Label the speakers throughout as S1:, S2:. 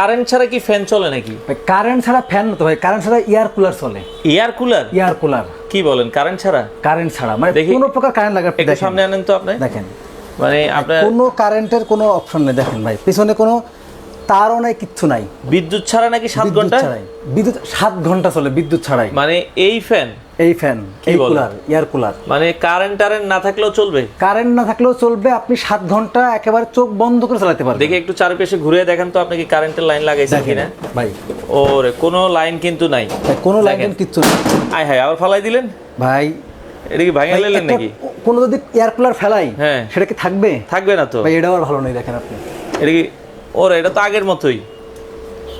S1: Current ছাড়া কি fan চলে নাকি?
S2: কারেন্ট ছাড়া ফ্যান না তো ভাই কারেন্ট ছাড়া এয়ার কুলার চলে।
S1: এয়ার কুলার
S2: এয়ার কুলার
S1: কি বলেন কারেন্ট ছাড়া?
S2: কারেন্ট ছাড়া মানে। কোনো প্রকার কারেন্ট লাগে
S1: একটু সামনে আনেন তো আপনি।
S2: দেখেন।
S1: মানে আপনার
S2: কোনো কারেন্টের কোনো অপশন নেই দেখেন ভাই। পিছনে কোনো তারও নাই কিচ্ছু নাই।
S1: বিদ্যুৎ ছাড়া নাকি সাত
S2: ঘণ্টা? বিদ্যুৎ সাত ঘণ্টা চলে বিদ্যুৎ ছাড়াই।
S1: মানে এই ফ্যান
S2: এই ফ্যান এই? কুলার এয়ার কুলার
S1: মানে কারেন্ট টারেন্ট না থাকলেও চলবে?
S2: কারেন্ট না থাকলেও চলবে আপনি সাত ঘণ্টা একেবারে চোখ বন্ধ করে চালাতে পারবেন।
S1: দেখি একটু চারপাশে ঘুরে দেখেন তো আপনি কি কারেন্টের লাইন লাগাইছেন কিনা?
S2: ভাই।
S1: ওরে কোনো লাইন কিন্তু নাই।
S2: কোনো লাইন কিচ্ছু নেই।
S1: আয় হায় আবার ফালাই দিলেন?
S2: ভাই
S1: এটা কি ভাঙা লাইলেন নাকি?
S2: কোনো যদি এয়ার কুলার ফেলাই
S1: হ্যাঁ।
S2: সেটা কি থাকবে?
S1: থাকবে না তো।
S2: ভাই এটা আবার ভালো নেই দেখেন আপনি।
S1: এটা কি ওরে এটা তো আগের মতোই।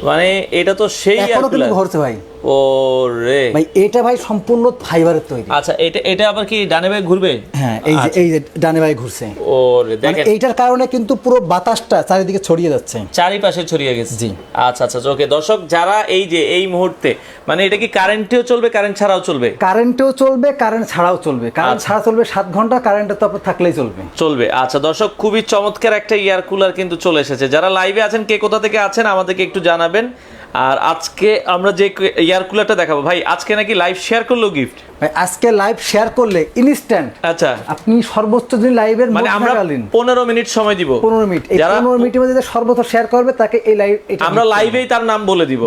S1: মানে এটা তো সেই এয়ার কুলার
S2: ঘুরছে ভাই।
S1: ওরে।
S2: ভাই এটা ভাই সম্পূর্ণ ফাইবারের তৈরি।
S1: আচ্ছা এটা এটা আবার কি ডানে ভাই ঘুরবে?
S2: হ্যাঁ এই যে এই যে ডানে ভাই ঘুরছে।
S1: ওরে
S2: মানে
S1: দেখেন।
S2: এইটার কারণে কিন্তু পুরো বাতাসটা চারিদিকে ছড়িয়ে যাচ্ছে।
S1: চারিপাশে ছড়িয়ে গেছে।
S2: জি।
S1: আচ্ছা আচ্ছা ওকে দর্শক যারা এই যে এই মুহূর্তে মানে এটা কি কারেন্টেও চলবে কারেন্ট ছাড়াও চলবে?
S2: কারেন্টেও চলবে কারেন্ট ছাড়াও চলবে। কারেন্ট
S1: আচ্ছা।
S2: ছাড়া চলবে সাত ঘণ্টা কারেন্টে তো থাকলেই চলবে।
S1: চলবে। আচ্ছা দর্শক খুবই চমৎকার একটা এয়ার কুলার কিন্তু চলে এসেছে। যারা লাইভে আছেন কে কোথা থেকে আছেন আমাদেরকে একটু জানাবেন। আর আজকে আমরা যে এয়ার কুলারটা দেখাবো। ভাই আজকে নাকি লাইভ শেয়ার করল গিফট
S2: ভাই আজকে লাইভ শেয়ার করলে ইনস্ট্যান্ট
S1: আচ্ছা।
S2: আপনি সর্বোচ্চ দিন লাইভের
S1: মানে আমরা
S2: মধ্যকালীন
S1: পনেরো মিনিট সময় দিব।
S2: পনেরো মিনিট। এই
S1: যারা
S2: পনেরো মিনিটের মধ্যে সর্বোচ্চ শেয়ার করবে তাকে এই লাইভ
S1: আমরা লাইভেই তার নাম বলে দিব।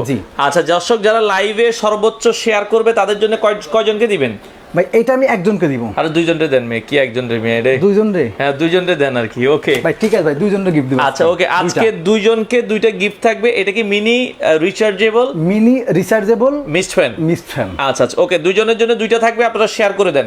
S1: আচ্ছা দর্শক যারা লাইভে সর্বোচ্চ শেয়ার করবে তাদের জন্য কয় কয়জনকে দিবেন?
S2: ভাই এটা আমি একজনকে দিব।
S1: আর দুইজনরে দেন মেয়ে কি একজনরে মেয়ে রে?
S2: দুইজন রে
S1: হ্যাঁ দুইজনরে দেন আর কি ওকে।
S2: ভাই ঠিক আছে ভাই দুইজনকে গিফট দিব।
S1: আচ্ছা ওকে আজকে দুইজনকে দুইটা গিফট থাকবে এটা কি mini rechargeable
S2: mini rechargeable
S1: mist fan
S2: mist fan
S1: আচ্ছা আচ্ছা ওকে দুইজনের জন্য দুইটা থাকবে আপনারা শেয়ার করে দেন।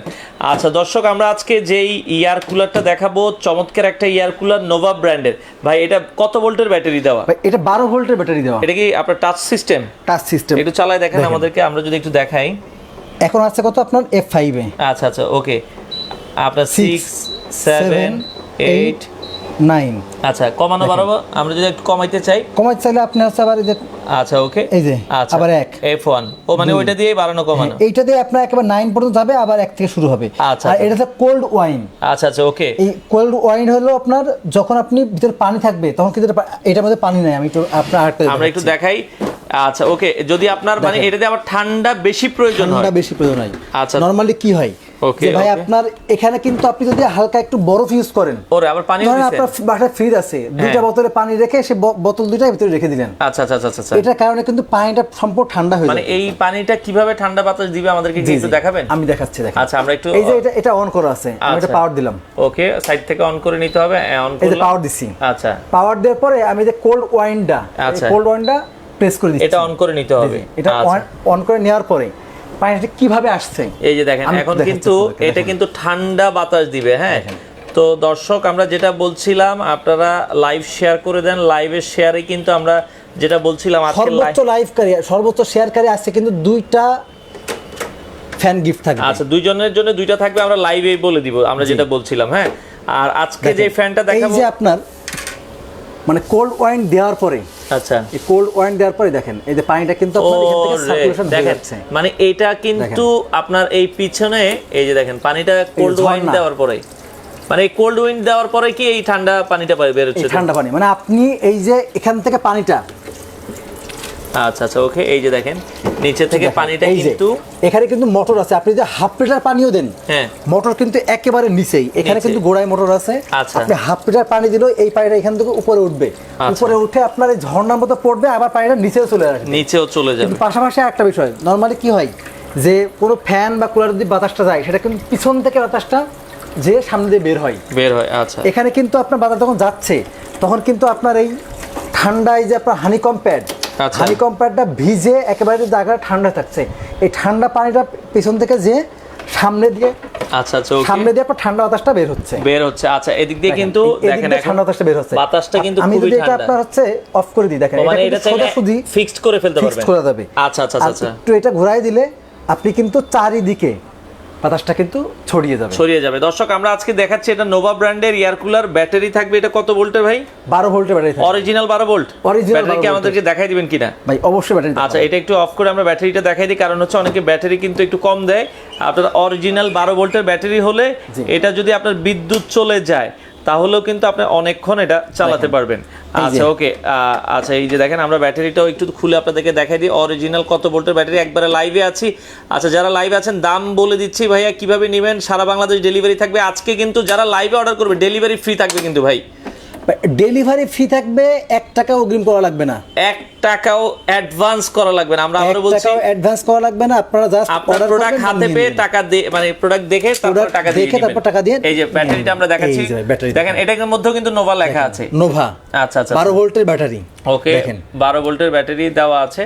S1: আচ্ছা দর্শক আমরা আজকে যেই ইয়ার কুলারটা দেখাবো চমৎকার একটা ইয়ার কুলার নোভা ব্র্যান্ডের ভাই এটা কত ভোল্টের ব্যাটারি দেওয়া?
S2: ভাই এটা বারো ভোল্টের ব্যাটারি দেওয়া।
S1: এটা কি আপনার টাচ সিস্টেম
S2: টাচ সিস্টেম
S1: একটু চালায় দেখেন। আমাদেরকে আমরা যদি একটু দেখাই।
S2: এখন আছে কত আপনার? এফ ফাইভে
S1: আচ্ছা আচ্ছা ওকে। আপনার সিক্স সেভেন এইট
S2: নাইন
S1: আচ্ছা কমানো বাড়াবো? আমরা যদি একটু কমাইতে চাই।
S2: কমাইতে চাইলে আপনি হচ্ছে আবার এই যে
S1: আচ্ছা ওকে।
S2: এই যে,
S1: আচ্ছা
S2: আবার এক।
S1: এফ ওয়ান ও মানে ওইটা দিয়ে বাড়ানো কমানো।
S2: এইটা দিয়ে আপনার একেবারে নাইন পর্যন্ত যাবে আবার এক থেকে শুরু হবে।
S1: আচ্ছা,
S2: আর
S1: আচ্ছা।
S2: এটা হচ্ছে কোল্ড ওয়াইন
S1: আচ্ছা আচ্ছা ওকে।
S2: এই কোল্ড ওয়াইন হলো আপনার যখন আপনি ভিতরে পানি থাকবে তখন কিন্তু এটা এটার মধ্যে পানি নাই। আমি একটু আপনার
S1: আমরা একটু দেখাই। আচ্ছা ওকে যদি আপনার মানে এটাতে আবার ঠান্ডা বেশি প্রয়োজন হয়?
S2: ঠান্ডা বেশি প্রয়োজন হয়।
S1: আচ্ছা।
S2: নরমালি কি হয়? যে ভাই আপনার এখানে কিন্তু আপনি যদি হালকা একটু বরফ ইউজ করেন
S1: ওরে আবার পানি
S2: ধরেন আপনার বাসায় ফ্রিজ আছে দুইটা বোতলে পানি রেখে সে বোতল দুইটার ভিতরে রেখে দিলেন।
S1: আচ্ছা আচ্ছা আচ্ছা আচ্ছা।
S2: এটার কারণে কিন্তু পানিটা সম্পূর্ণ ঠান্ডা হয়ে
S1: মানে এই পানিটা কীভাবে ঠান্ডা বাতাস দিবে আমাদেরকে একটু দেখাবেন?
S2: আমি দেখাচ্ছি দেখেন
S1: আচ্ছা আমরা একটু
S2: এই যে এটা এটা অন করা আছে। আমি এটা
S1: আচ্ছা।
S2: পাওয়ার দিলাম।
S1: ওকে সাইড থেকে অন করে নিতে হবে অন
S2: এই যে পাওয়ার দিছি।
S1: আচ্ছা।
S2: পাওয়ার দেওয়ার পরে আমি যে কোল্ড ওয়াইনটা
S1: আচ্ছা।
S2: কোল্ড ওয়াইনটা প্রেস করে দিচ্ছি।
S1: এটা অন করে নিতে হবে।
S2: এটা
S1: আচ্ছা।
S2: অন করে নেওয়ার পরে পানিটা কীভাবে আসছে?
S1: এই যে দেখেন এখন কিন্তু এটা কিন্তু ঠান্ডা বাতাস দিবে হ্যাঁ? তো দর্শক আমরা যেটা বলছিলাম আপনারা লাইভ শেয়ার করে দেন। লাইভের শেয়ারে কিন্তু আমরা যেটা বলছিলাম আজকে
S2: সর্বোচ্চ লাইভকারী সর্বোচ্চ শেয়ারকারী আছে কিন্তু দুইটা ফ্যান গিফট থাকবে।
S1: আচ্ছা দুইজনের জন্য দুইটা থাকবে আমরা লাইভেই বলে দিব আমরা যেটা বলছিলাম হ্যাঁ? আর আজকে যে ফ্যানটা
S2: এই
S1: দেখাবো
S2: যে আপনার মানে কোল্ড ওয়াইন দেওয়ার পরে
S1: আচ্ছা।
S2: এই কোল্ড ওয়াইন দেওয়ার পরে দেখেন এই যে পানিটা কিন্তু আপনার এখান থেকে সার্কুলেশন হয়ে যাচ্ছে
S1: মানে এটা কিন্তু আপনার এই পিছনে এই যে দেখেন পানিটা কোল্ড ওয়াইন দেওয়ার পরে। মানে এই কোল্ড উইন্ড দেওয়ার পরে কি এই ঠান্ডা পানিটা বের হচ্ছে
S2: ঠান্ডা পানি। মানে আপনি এই যে এখান থেকে পানিটা
S1: আচ্ছা আচ্ছা ওকে এই যে দেখেন নিচে থেকে পানিটা কিন্তু
S2: এখানে কিন্তু মোটর আছে। আপনি যে হাফ লিটার পানিও দেন
S1: হ্যাঁ।
S2: মোটর কিন্তু একেবারে নিচেই। এখানে কিন্তু গোড়ায় মোটর আছে।
S1: আচ্ছা।
S2: আপনি হাফ লিটার পানি দিলেও এই পানিটা এখান থেকে উপরে উঠবে।
S1: আচ্ছা।
S2: উপরে উঠে আপনার এই ঝর্ণার মতো পড়বে আবার পানিটা নিচেও চলে আসবে।
S1: নিচেও চলে যাবে।
S2: পাশাপাশি একটা বিষয় নর্মালি কি হয় যে কোনো ফ্যান বা কুলার যদি বাতাসটা যায় সেটা কিন্তু পিছন থেকে বাতাসটা যে সামনে দিয়ে বের হয়।
S1: বের হয় আচ্ছা।
S2: এখানে কিন্তু আপনার বাতাস যখন যাচ্ছে তখন কিন্তু আপনার এই ঠান্ডায় যে আপনার হানিকম প্যাড। হানিকম প্যাডটা ভিজে একেবারে জায়গা ঠান্ডা থাকছে। এই ঠান্ডা পানিটা পিছন থেকে যে সামনে দিয়ে
S1: আচ্ছা আচ্ছা
S2: সামনে দিয়ে আপনার ঠান্ডা বাতাসটা বের হচ্ছে।
S1: বের হচ্ছে। আচ্ছা এদিক দিয়ে কিন্তু দেখেন
S2: ঠান্ডা বাতাসটা বের হচ্ছে।
S1: বাতাসটা কিন্তু
S2: আমি
S1: খুবই
S2: যদি এটা
S1: ঠান্ডা।
S2: আপনার হচ্ছে অফ করে দিই দেখেন
S1: মানে
S2: এটা কিন্তু
S1: চাইলে ফিক্সড করে ফেলতে পারবেন।
S2: ফিক্সড করা যাবে।
S1: আচ্ছা আচ্ছা আচ্ছা।
S2: একটু এটা ঘুরাই দিলে আপনি কিন্তু চারিদিকে বাতাসটা কিন্তু ছড়িয়ে যাবে।
S1: ছড়িয়ে যাবে। দর্শক আমরা আজকে দেখাচ্ছি এটা নোভা ব্র্যান্ডের এয়ার কুলার ব্যাটারি থাকবে। এটা কত ভোল্টের ভাই?
S2: বারো ভোল্টের ব্যাটারি থাকবে।
S1: অরিজিনাল বারো ভোল্ট
S2: অরিজিনাল
S1: ব্যাটারি কি আমাদেরকে দেখাই দিবেন কিনা?
S2: ভাই অবশ্যই ব্যাটারি
S1: আচ্ছা এটা একটু অফ করে আমরা ব্যাটারিটা দেখাই দিই কারণ হচ্ছে অনেকে ব্যাটারি কিন্তু একটু কম দেয়। আপনার অরিজিনাল বারো ভোল্টের ব্যাটারি হলে এটা যদি আপনার বিদ্যুৎ চলে যায় তাহলেও কিন্তু আপনি অনেকক্ষণ এটা চালাতে পারবেন। আচ্ছা ওকে আচ্ছা এই যে দেখেন আমরা ব্যাটারিটাও একটু খুলে আপনাদেরকে দেখাই দিই। অরিজিনাল কত ভোল্টের ব্যাটারি? একবারে লাইভে আছি। আচ্ছা যারা লাইভে আছেন দাম বলে দিচ্ছি ভাইয়া কীভাবে নেবেন? সারা বাংলাদেশ ডেলিভারি থাকবে। আজকে কিন্তু যারা লাইভে অর্ডার করবে ডেলিভারি ফ্রি থাকবে কিন্তু ভাই।
S2: ডেলিভারি ফি থাকবে এক টাকা অগ্রিম করা লাগবে না।
S1: এক টাকাও অ্যাডভান্স করা লাগবে না। আমরা আমরা বলছি
S2: টাকাও অ্যাডভান্স করা লাগবে না আপনারা জাস্ট
S1: আপনার প্রোডাক্ট হাতে পেয়ে টাকা দিয়ে মানে প্রোডাক্ট দেখে তারপর টাকা দিয়ে
S2: দেখে তারপর টাকা দিয়ে
S1: এই যে ব্যাটারিটা আমরা দেখাচ্ছি। দেখেন এটার মধ্যেও কিন্তু নোভা লেখা আছে।
S2: নোভা
S1: আচ্ছা আচ্ছা
S2: বারো ভোল্টের ব্যাটারি
S1: ওকে
S2: দেখেন।
S1: বারো ভোল্টের ব্যাটারি দেওয়া আছে।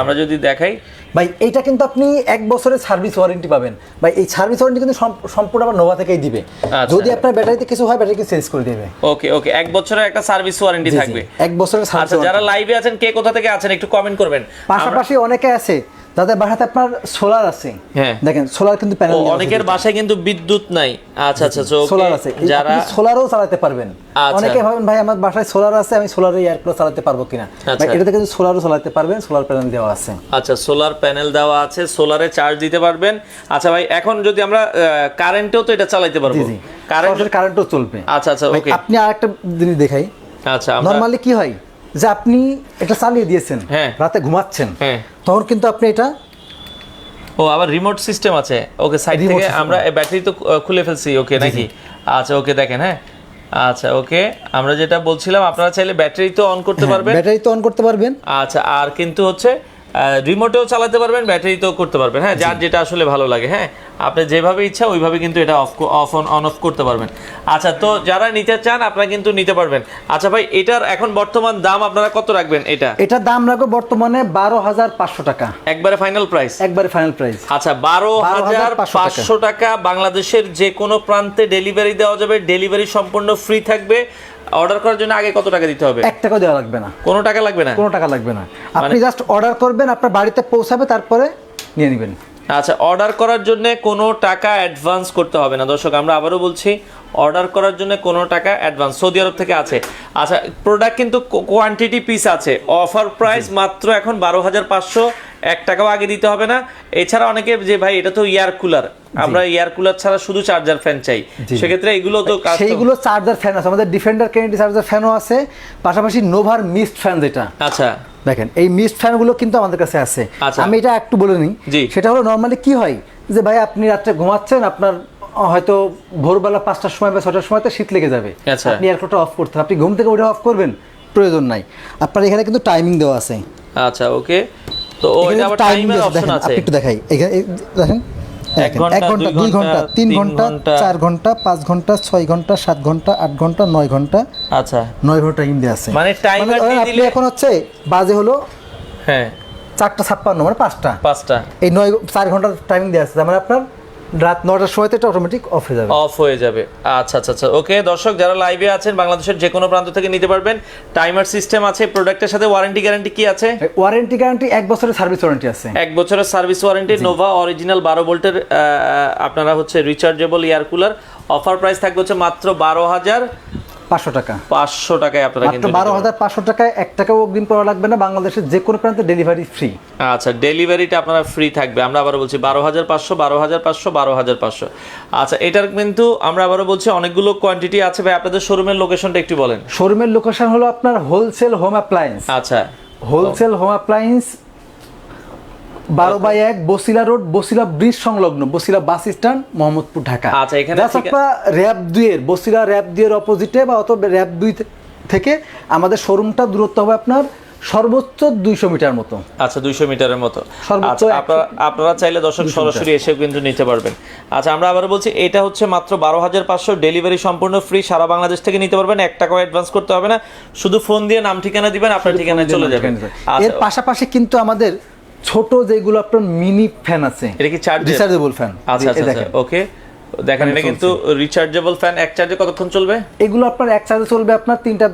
S1: আমরা যদি দেখাই।
S2: ভাই এইটা কিন্তু আপনি এক বছরের সার্ভিস ওয়ারেন্টি পাবেন। ভাই এই সার্ভিস ওয়ারেন্টি কিন্তু সম্পূর্ণ আবার নোভা থেকেই দিবে।
S1: আচ্ছা।
S2: যদি আপনার ব্যাটারিতে কিছু হয় ব্যাটারিকে চেঞ্জ করে দেবে।
S1: ওকে ওকে এক বছরের একটা সার্ভিস ওয়ারেন্টি। থাকবে।
S2: এক বছরের সার্ভিস
S1: আচ্ছা যারা লাইভে আছেন কে কোথা থেকে আছেন একটু কমেন্ট করবেন?
S2: পাশাপাশি অনেকে আছে যাদের বাসাতে আপনার সোলার আছে।
S1: হ্যাঁ।
S2: দেখেন সোলার কিন্তু প্যানেল
S1: অনেকের বাসায় কিন্তু বিদ্যুৎ নাই। আচ্ছা আচ্ছা
S2: সোলার আছে।
S1: যারা
S2: সোলারও চালাতে পারবেন।
S1: আচ্ছা।
S2: অনেকে ভাবেন ভাই আমার বাসায় সোলার আছে আমি সোলারে এয়ার কুলার চালাতে পারব কিনা?
S1: আচ্ছা।
S2: এটাতে কিন্তু সোলারও চালাতে পারবেন সোলার প্যানেল দেওয়া আছে।
S1: আচ্ছা সোলার প্যানেল দেওয়া আছে সোলারে চার্জ দিতে পারবেন। আচ্ছা ভাই এখন যদি আমরা কারেন্টেও তো এটা চালাতে পারব। কারেন্ট
S2: কারেন্টও চলবে।
S1: আচ্ছা আচ্ছা ওকে
S2: আপনি আরেকটা জিনিস দেখাই।
S1: আচ্ছা
S2: নরমালি কি হয়? যে আপনি এটা চালিয়ে দিয়েছেন
S1: হ্যাঁ।
S2: রাতে ঘুমাচ্ছেন
S1: হ্যাঁ।
S2: তখন কিন্তু আপনি এটা
S1: ও আবার রিমোট সিস্টেম আছে। ওকে সাইড থেকে। আমরা ব্যাটারি তো খুলে ফেলছি ওকে নাকি? আচ্ছা ওকে দেখেন হ্যাঁ? আচ্ছা ওকে আমরা যেটা বলছিলাম আপনারা চাইলে ব্যাটারি তো অন করতে পারবেন।
S2: ব্যাটারি তো অন করতে পারবেন।
S1: আচ্ছা আর কিন্তু হচ্ছে রিমোটেও চালাতে পারবেন ব্যাটারিতেও করতে পারবেন। হ্যাঁ যার যেটা আসলে ভালো লাগে। হ্যাঁ আপনি যেভাবে ইচ্ছা ওইভাবে কিন্তু এটা off off on on off করতে পারবেন। আচ্ছা তো যারা নিতে চান আপনারা কিন্তু নিতে পারবেন। আচ্ছা ভাই এটার এখন বর্তমান দাম আপনারা কত রাখবেন এটা?
S2: এটার দাম রাখব বর্তমানে বারো হাজার পাঁচশো টাকা।
S1: একবারে ফাইনাল প্রাইস
S2: একবারে ফাইনাল প্রাইস
S1: আচ্ছা বারো হাজার
S2: 12,500
S1: পাঁচশো টাকা বাংলাদেশের যে কোনো প্রান্তে ডেলিভারি দেওয়া যাবে। ডেলিভারি সম্পূর্ণ ফ্রি থাকবে। অর্ডার করার জন্য আগে কত টাকা দিতে হবে?
S2: এক টাকাও দেওয়া লাগবে না।
S1: কোনো টাকা লাগবে না?
S2: কোনো টাকা লাগবে না।
S1: মানে-
S2: আপনি জাস্ট অর্ডার করবেন আপনার বাড়িতে পৌঁছাবে তারপরে নিয়ে নেবেন।
S1: আচ্ছা অর্ডার করার জন্য কোনো টাকা অ্যাডভান্স করতে হবে না। দর্শক আমরা আবারও বলছি অর্ডার করার জন্য কোনো টাকা অ্যাডভান্স সৌদি আরব থেকে আছে। আচ্ছা প্রোডাক্ট কিন্তু কোয়ান্টিটি পিস আছে। অফার প্রাইস মাত্র এখন বারো হাজার পাঁচশো এক টাকাও আগে দিতে হবে না। এছাড়া অনেকে যে ভাই এটা তো এয়ার কুলার। আমরা এয়ার কুলার ছাড়া শুধু চার্জার ফ্যান চাই। সেক্ষেত্রে এগুলো তো
S2: সেইগুলো চার্জার ফ্যান আছে। আমাদের ডিফেন্ডার কেনেডি চার্জার ফ্যানও আছে। পাশাপাশি নোভার মিস্ট ফ্যান যেটা।
S1: আচ্ছা।
S2: দেখেন এই মিস্ট ফ্যানগুলো কিন্তু আমাদের কাছে আছে।
S1: আচ্ছা।
S2: আমি এটা একটু বলে নিই। সেটা হলো নর্মালি কি হয়? যে ভাই আপনি রাত্রে ঘুমাচ্ছেন আপনার হয়তো ভোরবেলা পাঁচটার সময় বা ছটার সময় তো শীত লেগে যাবে।
S1: আচ্ছা।
S2: আপনি এয়ারকোটা অফ করতে। আপনি ঘুম থেকে ওটা অফ করবেন? প্রয়োজন নাই। আপনার এখানে কিন্তু টাইমিং দেওয়া আছে।
S1: আচ্ছা ওকে তো
S2: এখানে
S1: ওইটা আবার টাইমের অপশন আছে
S2: একটু দেখাই। এখানে দেখেন
S1: এক
S2: ঘণ্টা,
S1: দুই ঘণ্টা
S2: তিন
S1: ঘণ্টা।
S2: চার ঘণ্টা পাঁচ ঘণ্টা ছয় ঘণ্টা সাত ঘণ্টা আট ঘণ্টা নয় ঘণ্টা
S1: আচ্ছা।
S2: নয় ঘণ্টা টাইম দেওয়া আছে।
S1: মানে timer দিয়ে
S2: আপনি এখন হচ্ছে বাজে হলো
S1: হ্যাঁ।
S2: চারটা ছাপ্পান্ন মানে পাঁচটা।
S1: পাঁচটা।
S2: এই নয় চার ঘণ্টা টাইমিং দেওয়া আছে মানে আপনার রাত নটার সময় এটা অটোমেটিক অফ হয়ে যাবে।
S1: অফ হয়ে যাবে। আচ্ছা আচ্ছা আচ্ছা। ওকে দর্শক যারা লাইভে আছেন বাংলাদেশের যে কোনো প্রান্ত থেকে নিতে পারবেন। টাইমার সিস্টেম আছে প্রোডাক্টের সাথে ওয়ারেন্টি গ্যারান্টি কি আছে?
S2: ওয়ারেন্টি গ্যারান্টি এক বছরের সার্ভিস ওয়ারেন্টি আছে।
S1: এক বছরের সার্ভিস ওয়ারেন্টি নোভা অরিজিনাল বারো ভোল্টের আপনারা হচ্ছে rechargeable air cooler offer price থাকবে হচ্ছে মাত্র বারো হাজার
S2: পাঁচশো টাকা।
S1: পাঁচশো টাকায় আপনারা কিন্তু
S2: বারো হাজার পাঁচশো টাকায় এক টাকাও অগ্রিম করা লাগবে না বাংলাদেশের যে কোনো প্রান্তে ডেলিভারি ফ্রি
S1: আচ্ছা ডেলিভারিটা আপনারা ফ্রি থাকবে। আমরা আবারও বলছি বারো হাজার পাঁচশো বারো হাজার পাঁচশো বারো হাজার পাঁচশো। আচ্ছা এটার কিন্তু আমরা আবারও বলছি অনেকগুলো কোয়ান্টিটি আছে। ভাই আপনাদের শোরুমের লোকেশনটা একটু বলেন।
S2: শোরুমের লোকেশন হলো আপনার হোলসেল হোম অ্যাপ্লায়েন্স
S1: আচ্ছা।
S2: হোলসেল হোম অ্যাপ্লায়েন্স বারো বাই এক বসিলা রোড বসিলা ব্রিজ সংলগ্ন বসিলা বাস স্ট্যান্ড মোহাম্মদপুর ঢাকা।
S1: আচ্ছা, এখানে
S2: র্যাব দুইয়ের বসিলা র্যাব দুইয়ের অপোজিটে বা অত র্যাব দুই থেকে আমাদের শোরুমটা দূরত্ব হবে আপনার সর্বোচ্চ দুইশো মিটার মতো।
S1: আচ্ছা দুইশো মিটারের মতো। আচ্ছা আপনারা চাইলে দর্শক সরাসরি এসে কিন্তু নিতে পারবেন। আচ্ছা আমরা আবার বলছি এটা হচ্ছে মাত্র বারো হাজার পাঁচশো ডেলিভারি সম্পূর্ণ ফ্রি সারা বাংলাদেশ থেকে নিতে পারবেন এক টাকাও অ্যাডভান্স করতে হবে না। শুধু ফোন দিয়ে নাম ঠিকানা দিবেন আপনার ঠিকানায় চলে যাবেন।
S2: এর
S1: আচ্ছা।
S2: পাশাপাশি কিন্তু আমাদের ছোট যেগুলো আপনার মিনি ফ্যান আছে।
S1: এটা কি চার্জ
S2: রিচার্জেবল ফ্যান
S1: আচ্ছা আচ্ছা আচ্ছা ওকে দেখেন এটা কিন্তু রিচার্জেবল ফ্যান এক চার্জে কতক্ষণ চলবে?
S2: এগুলো আপনার এক চার্জে চলবে আপনার তিনটা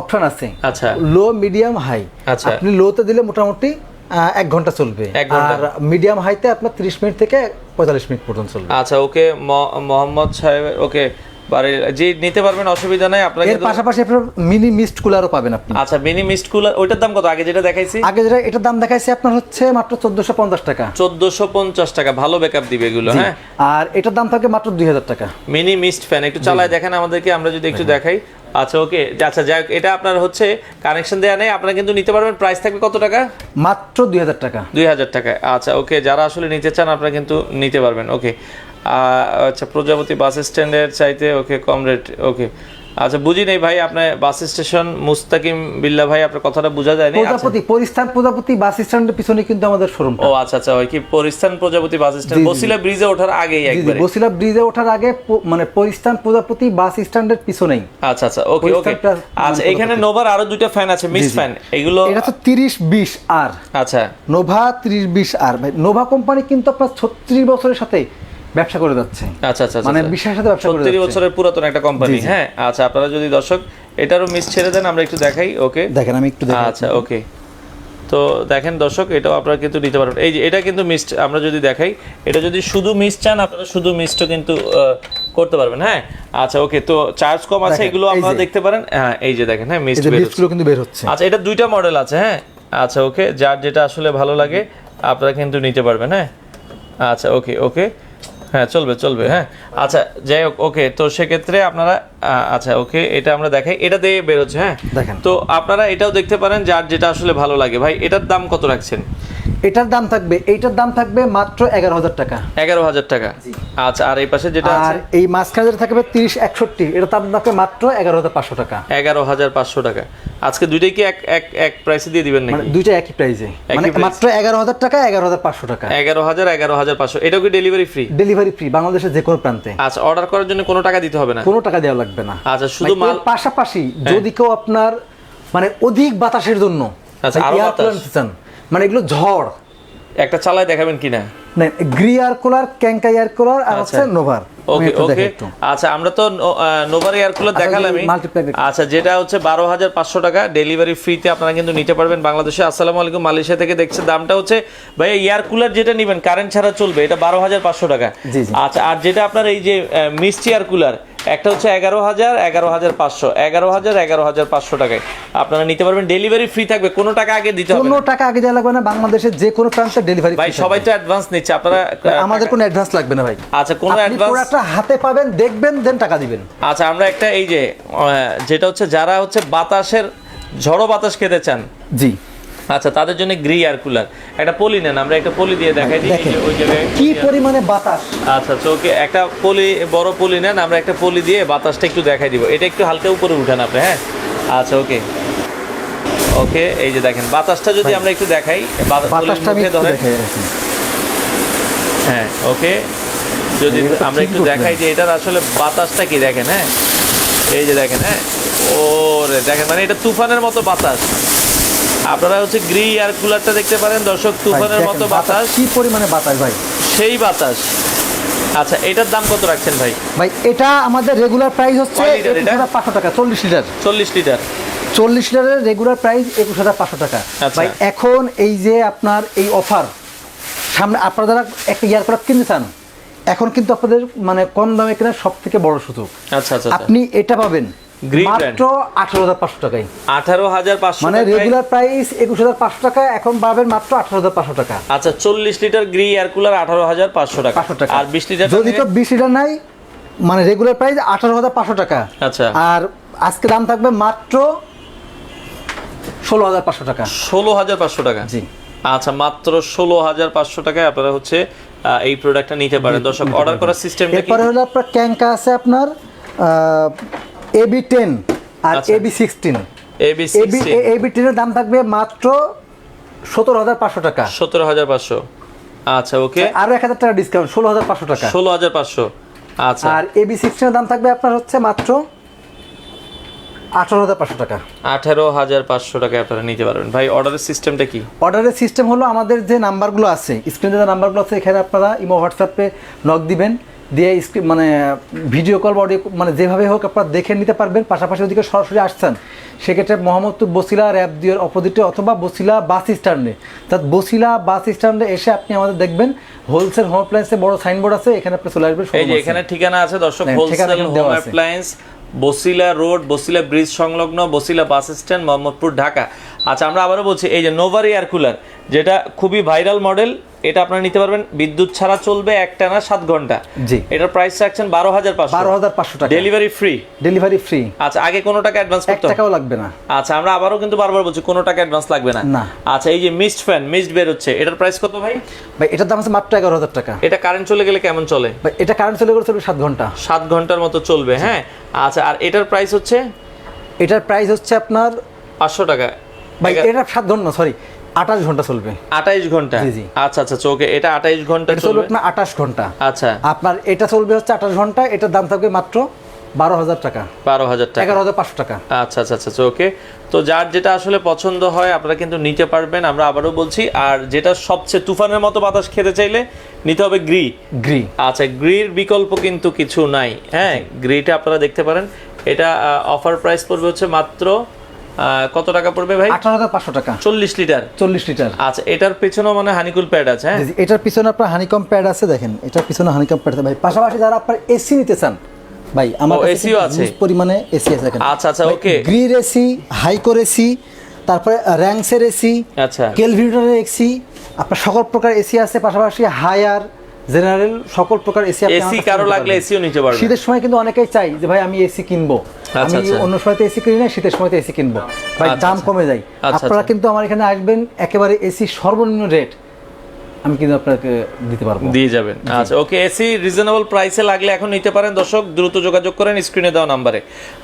S2: অপশন আছে।
S1: আচ্ছা।
S2: লো মিডিয়াম হাই
S1: আচ্ছা।
S2: আপনি লোতে দিলে মোটামুটি এক ঘণ্টা চলবে। আর মিডিয়াম হাইতে আপনার 30 মিনিট থেকে পঁয়তাল্লিশ মিনিট পর্যন্ত চলবে।
S1: আচ্ছা ওকে মোহাম্মদ সাহেব ওকে বাড়ির যে নিতে পারবেন অসুবিধা নাই আপনারা
S2: এর পাশাপাশি আপনার মিনি মিস্ট কুলারও পাবেন আপনি।
S1: আচ্ছা মিনি মিস্ট কুলার ওইটার দাম কত? আগে যেটা দেখাইছি।
S2: আগে যেটা এটার দাম দেখাইছে আপনার হচ্ছে মাত্র চোদ্দোশো পঞ্চাশ টাকা।
S1: চোদ্দশো পঞ্চাশ টাকা ভালো ব্যাকআপ দিবে এগুলো হ্যাঁ?
S2: আর এটার দাম থাকে মাত্র দুই হাজার টাকা।
S1: মিনি মিস্ট ফ্যান একটু চালায় দেখেন আমাদেরকে আমরা যদি একটু দেখাই। আচ্ছা ওকে আচ্ছা যাই এটা আপনার হচ্ছে কানেকশন দেওয়া নেই আপনারা কিন্তু নিতে পারবেন। প্রাইস থাকবে কত টাকা?
S2: মাত্র দুই হাজার টাকা।
S1: দুই হাজার টাকায়। আচ্ছা ওকে যারা আসলে নিতে চান আপনারা কিন্তু নিতে পারবেন ওকে আচ্ছা প্রজাপতি বাস স্ট্যান্ডের চাইতে ওকে কম রেট ওকে। আচ্ছা বুঝি নেই ভাই আপনার বাস স্টেশন মুস্তাকিম বিল্লা ভাই আপনার কথাটা বোঝা যায়নি। আচ্ছা।
S2: প্রজাপতি পরিস্থান প্রজাপতি বাস স্ট্যান্ডের পিছনে কিন্তু আমাদের শোরুম
S1: ও আচ্ছা আচ্ছা ওই কি পরিস্থান প্রজাপতি বাস স্ট্যান্ড? বসিলা ব্রিজে ওঠার আগেই একবারে।
S2: বসিলা ব্রিজে ওঠার আগে মানে পরিস্থান প্রজাপতি বাস স্ট্যান্ডের পিছনেই।
S1: আচ্ছা আচ্ছা ওকে ওকে। আচ্ছা এখানে নোভার আরও দুইটা ফ্যান আছে মিস ফ্যান এগুলো
S2: এটা তো তিরিশ বিশ আর।
S1: আচ্ছা।
S2: নোভা তিরিশ বিশ আর। ভাই নোভা কোম্পানি কিন্তু আপনার ছত্রিশ বছরের সাথে ব্যবসা করে যাচ্ছে।
S1: আচ্ছা আচ্ছা
S2: মানে
S1: আচ্ছা।
S2: বিশ্বাসের সাথে ব্যবসা করে যাচ্ছে।
S1: বছরের পুরাতন একটা কোম্পানি হ্যাঁ? আচ্ছা আপনারা যদি দর্শক এটারও মিস ছেড়ে দেন আমরা একটু দেখাই ওকে
S2: দেখেন আমি একটু দেখি
S1: আচ্ছা ওকে তো দেখেন দর্শক এটাও আপনারা কিন্তু নিতে পারবেন। এই যে এটা কিন্তু মিস্ট আমরা যদি দেখাই এটা যদি শুধু মিস্ট চান আপনারা শুধু মিস্টও কিন্তু করতে পারবেন হ্যাঁ? আচ্ছা ওকে তো চার্জ কম আছে এগুলো আপনারা দেখতে পারেন। হ্যাঁ এই যে দেখেন হ্যাঁ মিস্ট বের
S2: কিন্তু বের হচ্ছে।
S1: আচ্ছা এটা দুইটা মডেল আছে হ্যাঁ? আচ্ছা ওকে যার যেটা আসলে ভালো লাগে আপনারা কিন্তু নিতে পারবেন হ্যাঁ? আচ্ছা ওকে ওকে হ্যাঁ চলবে চলবে হ্যাঁ। আচ্ছা যাই হোক ওকে তো সেক্ষেত্রে আপনারা আচ্ছা ওকে এটা আমরা দেখাই। এটা দিয়ে বেরোচ্ছে হ্যাঁ?
S2: দেখেন।
S1: তো আপনারা এটাও দেখতে পারেন যার যেটা আসলে ভালো লাগে। ভাই এটার দাম কত রাখছেন?
S2: এটার দাম থাকবে এইটার দাম থাকবে মাত্র এগারো হাজার টাকা।
S1: এগারো হাজার টাকা? আচ্ছা আর এই পাশে যেটা
S2: আর এই মাঝখানে যেটা থাকবে তিরিশ একষট্টি এটা দাম থাকবে মাত্র এগারো হাজার পাঁচশো টাকা।
S1: এগারো হাজার পাঁচশো টাকা। আজকে দুইটাই কি এক এক এক প্রাইসে দিয়ে দিবেন
S2: মানে
S1: নাকি
S2: দুইটা একই প্রাইসে মানে মাত্র এগারো হাজার টাকা এগারো হাজার পাঁচশো টাকা।
S1: এগারো হাজার এগারো হাজার পাঁচশো। এটাও কি ডেলিভারি ফ্রি
S2: ডেলিভারি ফ্রি বাংলাদেশের যে কোনো প্রান্তে।
S1: আচ্ছা অর্ডার করার জন্য কোনো টাকা দিতে হবে না?
S2: কোনো টাকা দেওয়া লাগবে না।
S1: আচ্ছা শুধু মাল
S2: পাশাপাশি যদি কেউ আপনার মানে অধিক বাতাসের জন্য
S1: আচ্ছা,
S2: আরও
S1: বাতাস?
S2: মানে এগুলো ঝড়।
S1: একটা চালায় দেখাবেন কিনা?
S2: গ্রি এয়ার কুলার ক্যাঙ্কা এয়ার কুলার আর হচ্ছে নোভার।
S1: ওকে ওকে। আচ্ছা আমরা তো নোভার এয়ার কুলার
S2: আচ্ছা,
S1: দেখালামই। আচ্ছা যেটা হচ্ছে বারো হাজার পাঁচশো টাকা ডেলিভারি ফ্রিতে আপনারা কিন্তু নিতে পারবেন বাংলাদেশে। আসসালামু আলাইকুম মালয়েশিয়া থেকে দেখছে দামটা হচ্ছে ভাই এয়ার কুলার যেটা নেবেন কারেন্ট ছাড়া চলবে এটা বারো হাজার পাঁচশো টাকা। আচ্ছা আর যেটা আপনার এই যে মিষ্টি এয়ার কুলার একটা হচ্ছে এগারো হাজার এগারো হাজার পাঁচশো। এগারো হাজার এগারো হাজার পাঁচশো টাকায়। আপনারা নিতে পারবেন ডেলিভারি ফ্রি থাকবে। কোনো টাকা আগে দিতে হবে
S2: কোনো টাকা আগে দেওয়া লাগবে না। বাংলাদেশের যে কোনো প্রান্তে ডেলিভারি
S1: ভাই সবাই তো অ্যাডভান্স নিচ্ছে। আপনারা
S2: আমাদের কোনো অ্যাডভান্স লাগবে না ভাই।
S1: আচ্ছা কোনো অ্যাডভান্স
S2: প্রোডাক্টটা হাতে পাবেন দেখবেন দেন টাকা দিবেন।
S1: আচ্ছা আমরা একটা এই যে যেটা হচ্ছে যারা হচ্ছে বাতাসের ঝড়ো বাতাস খেতে চান
S2: জি।
S1: আচ্ছা তাদের জন্য গ্রি এয়ার কুলার। একটা পলি নেন আমরা একটা পলি দিয়ে দেখাই দিই ওই জায়গায়
S2: কি পরিমাণে বাতাস।
S1: আচ্ছা চোখে একটা পলি বড় পলি নেন আমরা একটা পলি দিয়ে বাতাসটা একটু দেখাই দিব। এটা একটু হালকা উপরে উঠান আপনি হ্যাঁ? আচ্ছা ওকে। ওকে এই যে দেখেন বাতাসটা যদি আমরা একটু দেখাই
S2: বাতাসটা
S1: মুখে
S2: রাখি।
S1: হ্যাঁ ওকে। যদি আমরা একটু দেখাই যে এটার আসলে বাতাসটা কি দেখেন হ্যাঁ? এই যে দেখেন হ্যাঁ? ও রে দেখেন মানে এটা তুফানের মতো বাতাস। আপনারা হচ্ছে গ্রি এয়ার কুলারটা দেখতে পারেন দর্শক তুফানের মতো
S2: বাতাস কি পরিমাণে বাতাস ভাই?
S1: সেই বাতাস। আচ্ছা এটার দাম কত রাখছেন ভাই?
S2: ভাই এটা আমাদের রেগুলার প্রাইস হচ্ছে পাঁচশো টাকা চল্লিশ লিটার
S1: চল্লিশ লিটার
S2: চল্লিশ লিটারের রেগুলার প্রাইস একুশ হাজার পাঁচশো টাকা।
S1: আচ্ছা।
S2: ভাই এখন এই যে আপনার এই অফার সামনে আপনারা যারা একটা ইয়ার প্রোডাক্ট কিনতে চান এখন কিন্তু আপনাদের মানে কম দামে কেনার সব থেকে বড় সুযোগ।
S1: আচ্ছা আচ্ছা আচ্ছা।
S2: আপনি এটা পাবেন। মাত্র আঠারো হাজার পাঁচশো টাকায়।
S1: আঠারো হাজার পাঁচশো
S2: মানে রেগুলার প্রাইস একুশ হাজার পাঁচশো টাকা এখন পাবেন মাত্র আঠারো হাজার পাঁচশো টাকা।
S1: আচ্ছা চল্লিশ লিটার গ্রি এয়ার কুলার আঠারো হাজার পাঁচশো টাকা।
S2: পাঁচশো টাকা।
S1: আর বিশ লিটার
S2: যদি তো বিশ লিটার নাই মানে রেগুলার প্রাইস আঠারো হাজার পাঁচশো টাকা।
S1: আচ্ছা।
S2: আর আজকে দাম থাকবে মাত্র ষোলো হাজার পাঁচশো টাকা।
S1: ষোলো হাজার পাঁচশো টাকা।
S2: জি।
S1: আচ্ছা মাত্র ষোলো হাজার পাঁচশো টাকায় আপনারা হচ্ছে এই প্রোডাক্টটা নিতে পারেন। দর্শক অর্ডার করার সিস্টেমটা কি?
S2: এরপরে হলো আপনার ক্যাঙ্কা আছে আপনার এবি টেন আর
S1: আচ্ছা।
S2: এবি সিক্সটিন
S1: এবি
S2: এবি টেনের দাম থাকবে মাত্র সতেরো হাজার পাঁচশো টাকা।
S1: সতেরো হাজার পাঁচশো। আচ্ছা ওকে।
S2: আরও এক হাজার টাকা ডিসকাউন্ট ষোলো হাজার পাঁচশো টাকা।
S1: ষোলো হাজার পাঁচশো। আচ্ছা।
S2: আর এবি সিক্সটিনের দাম থাকবে আপনার হচ্ছে মাত্র আঠারো হাজার পাঁচশো টাকা।
S1: আঠারো হাজার পাঁচশো টাকায় আপনারা নিতে পারবেন। ভাই অর্ডারের সিস্টেমটা কি?
S2: অর্ডারের সিস্টেম হলো আমাদের যে নাম্বারগুলো আছে স্ক্রিনে যে নাম্বারগুলো আছে এখানে আপনারা ইমো হোয়াটসঅ্যাপে নক দিবেন। দিয়ে স্ক্রিন মানে ভিডিও কল বা অডিও মানে যেভাবে হোক আপনারা দেখে নিতে পারবেন পাশাপাশি ওদিকে সরাসরি আসছেন। সেক্ষেত্রে মোহাম্মদপুর বসিলা র্যাব দুয়ের অপোজিটে অথবা বসিলা বাস স্ট্যান্ডে অর্থাৎ বসিলা বাস স্ট্যান্ডে এসে আপনি আমাদের দেখবেন হোলসেল হোম অ্যাপ্লায়েন্সে বড় সাইনবোর্ড আছে এখানে আপনি চলে আসবেন
S1: এই যে এখানে ঠিকানা আছে দর্শক
S2: হ্যাঁ, ঠিকানা
S1: wholesale home appliance Basila road Basila bridge সংলগ্ন বসিলা বাস স্ট্যান্ড মোহাম্মদপুর ঢাকা। আচ্ছা আমরা আবারও বলছি এই যে নোভার এয়ার কুলার যেটা খুবই ভাইরাল মডেল এটা আপনারা নিতে পারবেন বিদ্যুৎ ছাড়া চলবে একটা না সাত ঘণ্টা।
S2: জি।
S1: এটার প্রাইস রাখছেন বারো হাজার পাঁচশো।
S2: বারো হাজার পাঁচশো টাকা।
S1: ডেলিভারি ফ্রি
S2: ডেলিভারি ফ্রি
S1: আচ্ছা আগে কোনো টাকা অ্যাডভান্স করতে হবে?
S2: টাকাও লাগবে না।
S1: আচ্ছা আমরা আবারও কিন্তু বারবার বলছি কোনো টাকা অ্যাডভান্স লাগবে না।
S2: না।
S1: আচ্ছা এই যে মিস্ট ফ্যান মিস্ট বের হচ্ছে এটার প্রাইস কত ভাই?
S2: ভাই এটার দাম আছে মাত্র এগারো হাজার টাকা।
S1: এটা কারেন্ট চলে গেলে কেমন চলে?
S2: ভাই এটা কারেন্ট চলে গেলে চলবে সাত ঘণ্টা।
S1: সাত ঘণ্টার মতো চলবে হ্যাঁ? আচ্ছা আর এটার প্রাইস হচ্ছে?
S2: এটার প্রাইস হচ্ছে আপনার
S1: পাঁচশো টাকা।
S2: ভাই এটা সাত ঘণ্টা সরি আঠাশ ঘণ্টা চলবে।
S1: আঠাইশ ঘণ্টা?
S2: জি, জি।
S1: আচ্ছা আচ্ছা ওকে এটা আঠাইশ
S2: ঘণ্টা চলবে? আপনার আঠাশ ঘণ্টা।
S1: আচ্ছা।
S2: আপনার এটা চলবে হচ্ছে আঠাশ ঘণ্টা এটার দাম থাকবে মাত্র বারো হাজার টাকা।
S1: বারো হাজার টাকা।
S2: এগারো হাজার পাঁচশো টাকা।
S1: আচ্ছা আচ্ছা আচ্ছা ওকে তো যার যেটা আসলে পছন্দ হয় আপনারা কিন্তু নিতে পারবেন আমরা আবারও বলছি। আর যেটা সবচেয়ে তুফানের মতো বাতাস খেতে চাইলে নিতে হবে গ্রি।
S2: গ্রি।
S1: আচ্ছা গ্রির বিকল্প কিন্তু কিছু নাই। হ্যাঁ গ্রিটা আপনারা দেখতে পারেন। এটা অফার প্রাইস পড়বে হচ্ছে মাত্র কত টাকা পড়বে ভাই?
S2: আঠারো হাজার পাঁচশো টাকা।
S1: চল্লিশ লিটার।
S2: চল্লিশ লিটার।
S1: আচ্ছা এটার পেছনেও মানে হানিকুল প্যাড আছে হ্যাঁ?
S2: এটার পিছনে আপনার হানিকম প্যাড আছে দেখেন এটার পিছনে হানিকম প্যাড আছে। ভাই পাশাপাশি যারা আপনার এসি নিতে চান ভাই আমার
S1: ও,
S2: কাছে
S1: AC ও আছে?
S2: পরিমাণে এসি আছে
S1: আচ্ছা আচ্ছা ওকে
S2: গ্রির এসি হাইকোর এসি তারপরে র্যাঙ্কসের এসি
S1: আচ্ছা।
S2: কেলভিটারের এসি আপনার সকল প্রকার এসি আছে পাশাপাশি হায়ার জেনারেল সকল প্রকার এসি
S1: এসি কারও লাগলে এসিও নিতে পারবে
S2: শীতের সময় কিন্তু অনেকেই চাই যে ভাই আমি এসি কিনবো
S1: আচ্ছা,
S2: আমি
S1: আচ্ছা।
S2: অন্য সময় এসি কিনি না শীতের সময় এসি কিনবো ভাই
S1: আচ্ছা,
S2: দাম। কমে যায় আপনারা। কিন্তু আমার এখানে আসবেন একেবারে এসি সর্বনিম্ন রেট আমি কিন্তু আপনাকে দিতে পারব।
S1: দিয়ে যাবেন। আচ্ছা ওকে এসি রিজনেবল প্রাইসে লাগলে এখন নিতে পারেন। দর্শক দ্রুত যোগাযোগ করেন স্ক্রিনে দেওয়া নাম্বারে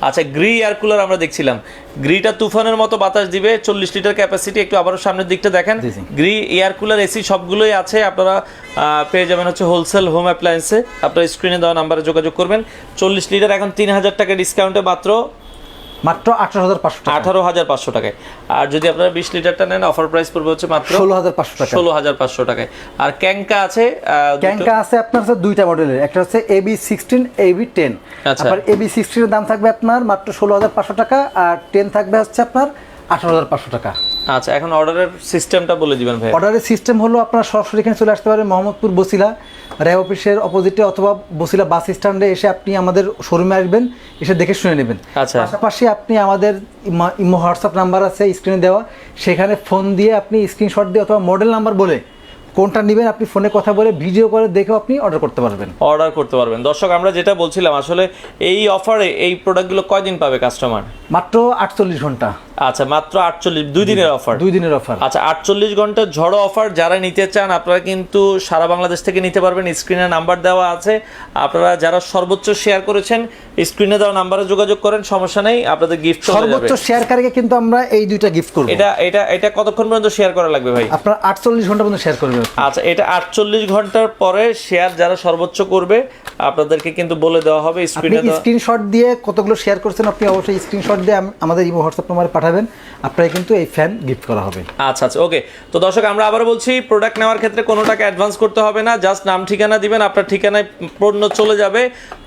S1: আচ্ছা গ্রি এয়ার কুলার আমরা দেখছিলাম। গ্রিটা তুফানের মতো বাতাস দিবে চল্লিশ লিটার ক্যাপাসিটি একটু আবারও সামনের দিকটা দেখেন। গ্রি এয়ার কুলার এসি সবগুলোই আছে আপনারা পেয়ে যাবেন হচ্ছে হোলসেল হোম অ্যাপ্লায়েন্সে আপনারা স্ক্রিনে দেওয়া নাম্বারে যোগাযোগ করবেন। চল্লিশ লিটার এখন তিন হাজার টাকা ডিসকাউন্টে মাত্র।
S2: মাত্র আঠারো হাজার পাঁচশো টাকা।
S1: আঠারো হাজার পাঁচশো টাকায়। আর যদি আপনারা বিশ লিটারটা নেন অফার প্রাইস পড়বে হচ্ছে মাত্র
S2: ষোলো হাজার পাঁচশো টাকা।
S1: ষোলো হাজার পাঁচশো টাকায়। আর ক্যাঙ্কা আছে
S2: ক্যাঙ্কা আছে আপনার হচ্ছে দুইটা মডেলের একটা হচ্ছে এবি সিক্সটিন এবি টেন
S1: আচ্ছা।
S2: আপনার এবি সিক্সটিনের দাম থাকবে আপনার মাত্র ষোলো হাজার পাঁচশো টাকা আর টেন থাকবে হচ্ছে আপনার আঠারো হাজার পাঁচশো টাকা।
S1: আচ্ছা এখন অর্ডারের সিস্টেমটা বলে দিবেন ভাই
S2: অর্ডারের সিস্টেম হলো আপনারা সরাসরি এখানে চলে আসতে পারেন মোহাম্মদপুর বসিলা র্যাব অফিসের অপোজিটে অথবা বসিলা বাস স্ট্যান্ডে এসে আপনি আমাদের শোরুমে আসবেন এসে দেখে শুনে নেবেন।
S1: আচ্ছা।
S2: পাশাপাশি আপনি আমাদের ইমো হোয়াটসঅ্যাপ নাম্বার আছে স্ক্রিনে দেওয়া। সেখানে ফোন দিয়ে আপনি স্ক্রিনশট দিয়ে অথবা মডেল নাম্বার বলে কোনটা নেবেন আপনি ফোনে কথা বলে ভিডিও করে দেখেও আপনি অর্ডার করতে পারবেন।
S1: অর্ডার করতে পারবেন। দর্শক আমরা যেটা বলছিলাম আসলে এই অফারে এই প্রোডাক্টগুলো কয়দিন পাবে কাস্টমার
S2: মাত্র আটচল্লিশ ঘণ্টা।
S1: আচ্ছা মাত্র আটচল্লিশ দুই দিনের অফার
S2: দুই দিনের অফার
S1: আচ্ছা আটচল্লিশ ঘণ্টার ঝড়ো অফার যারা নিতে চান আপনারা কিন্তু সারা বাংলাদেশ থেকে নিতে পারবেন। স্ক্রিনে নাম্বার দেওয়া আছে। আপনারা যারা সর্বোচ্চ শেয়ার করেছেন স্ক্রিনে দেওয়া নাম্বারে যোগাযোগ করেন সমস্যা নেই আপনাদের গিফট
S2: সর্বোচ্চ শেয়ারকারীকে কিন্তু আমরা এই দুইটা গিফট করব।
S1: এটা এটা এটা কতক্ষণ পর্যন্ত শেয়ার করা লাগবে ভাই?
S2: আপনার আটচল্লিশ ঘণ্টা পর্যন্ত শেয়ার করবেন।
S1: আচ্ছা। এটা আটচল্লিশ ঘণ্টার পরে শেয়ার যারা সর্বোচ্চ করবে আপনাদেরকে কিন্তু বলে দেওয়া হবে
S2: স্ক্রিনশট দিয়ে কতগুলো শেয়ার করছেন আপনি অবশ্যই স্ক্রিনশট দিয়ে আমাদের ইমো হোয়াটসঅ্যাপ নাম্বারে পাঠাবেন আপনাকে কিন্তু এই ফ্যান গিফট করা হবে।
S1: আচ্ছা আচ্ছা ওকে তো দর্শক আমরা আবার বলছি প্রোডাক্ট নেওয়ার ক্ষেত্রে কোনো টাকা অ্যাডভান্স করতে হবে না জাস্ট নাম ঠিকানা দিবেন আপনার ঠিকানায় পণ্য চলে যাবে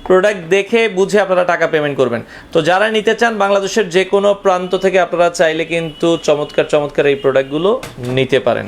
S1: প্রোডাক্ট দেখে বুঝে আপনারা টাকা পেমেন্ট করবেন। তো যারা নিতে চান বাংলাদেশের যে কোনো প্রান্ত থেকে আপনারা চাইলে কিন্তু চমৎকার চমৎকার এই প্রোডাক্টগুলো নিতে পারেন।